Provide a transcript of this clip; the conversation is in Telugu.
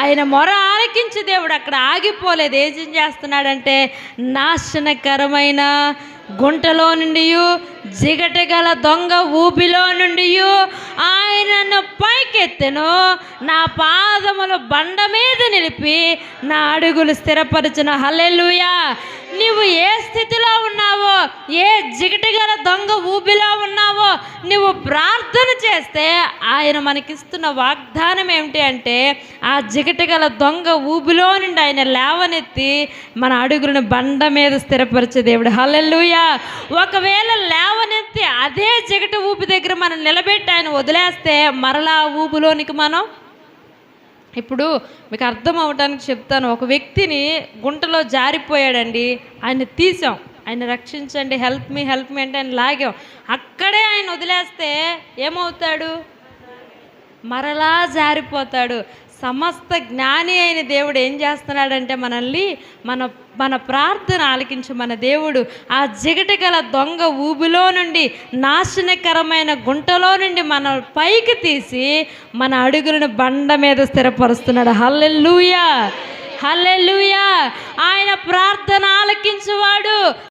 ఆయన మొర ఆలకించి దేవుడు అక్కడ ఆగిపోలేదు. ఏం చేస్తున్నాడంటే నాశనకరమైన గుంటలో నుండి జిగటగల దొంగ ఊపిలో నుండి ఆయనను పైకెత్తెను నా పాదములు బండ మీద నిలిపి నా అడుగులు స్థిరపరచిన. హల్లెలుయా! నువ్వు ఏ స్థితిలో ఉన్నావో ఏ జిగటగల దొంగ ఊబిలో ఉన్నావు నువ్వు ప్రార్థన చేస్తే ఆయన మనకిస్తున్న వాగ్దానం ఏమిటి అంటే ఆ జిగటగల దొంగ ఊబిలో నుండి ఆయన లేవనెత్తి మన అడుగులను బండ మీద స్థిరపరిచే దేవుడు. హల్లెలూయా. ఒకవేళ లేవనెత్తి అదే జిగట ఊపి దగ్గర మనం నిలబెట్టి ఆయన వదిలేస్తే మరలా ఆ ఊబిలోనికి మనం? ఇప్పుడు మీకు అర్థం అవడానికి చెప్తాను. ఒక వ్యక్తిని గుంటలో జారిపోయాడండి ఆయన తీసాం. ఆయన రక్షించండి హెల్ప్ మీ హెల్ప్ మీ అంటే ఆయన లాగాం. అక్కడే ఆయన వదిలేస్తే ఏమవుతాడు? మరలా జారిపోతాడు. సమస్త జ్ఞాని అయిన దేవుడు ఏం చేస్తున్నాడంటే మనల్ని మన మన ప్రార్థన ఆలకించు మన దేవుడు ఆ జిగట గల దొంగ ఊబిలో నుండి నాశనకరమైన గుంటలో నుండి మన పైకి తీసి మన అడుగులను బండ మీద స్థిరపరుస్తున్నాడు. హల్లెల్లుయా హల్లెల్లుయా ఆయన ప్రార్థన ఆలకించువాడు.